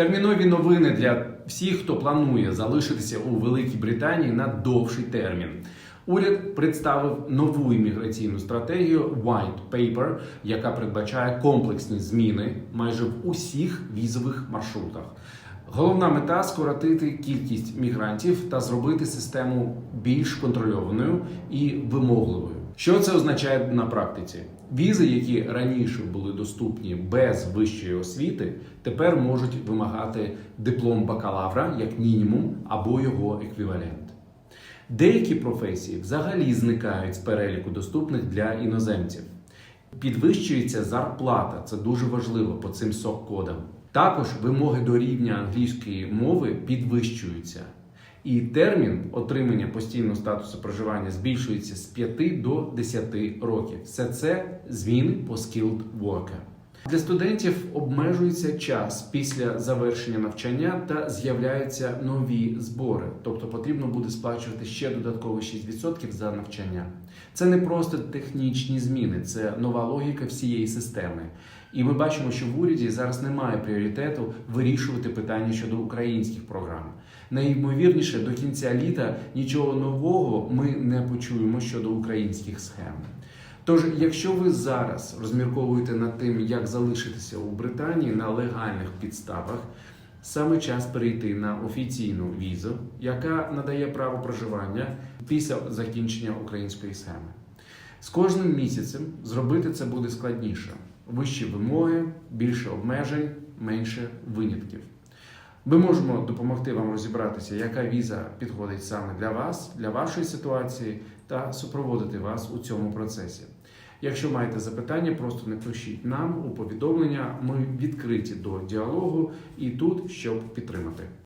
Термінові новини для всіх, хто планує залишитися у Великій Британії на довший термін. Уряд представив нову імміграційну стратегію White Paper, яка передбачає комплексні зміни майже в усіх візових маршрутах. Головна мета скоротити кількість мігрантів та зробити систему більш контрольованою і вимогливою. Що це означає на практиці? Візи, які раніше були доступні без вищої освіти, тепер можуть вимагати диплом бакалавра як мінімум або його еквівалент. Деякі професії взагалі зникають з переліку доступних для іноземців. Підвищується зарплата, це дуже важливо по цим СОК-кодам. Також вимоги до рівня англійської мови підвищуються. І термін отримання постійного статусу проживання збільшується з 5 до 10 років. Все це зміни по skilled worker. Для студентів обмежується час після завершення навчання та з'являються нові збори, тобто потрібно буде сплачувати ще додатково 6% за навчання. Це не просто технічні зміни, це нова логіка всієї системи. І ми бачимо, що в уряді зараз немає пріоритету вирішувати питання щодо українських програм. Найімовірніше, до кінця літа нічого нового ми не почуємо щодо українських схем. Тож, якщо ви зараз розмірковуєте над тим, як залишитися у Британії на легальних підставах, саме час перейти на офіційну візу, яка надає право проживання після закінчення української схеми. З кожним місяцем зробити це буде складніше. Вищі вимоги, більше обмежень, менше винятків. Ми можемо допомогти вам розібратися, яка віза підходить саме для вас, для вашої ситуації, та супроводити вас у цьому процесі. Якщо маєте запитання, просто напишіть нам у повідомлення. Ми відкриті до діалогу і тут, щоб підтримати.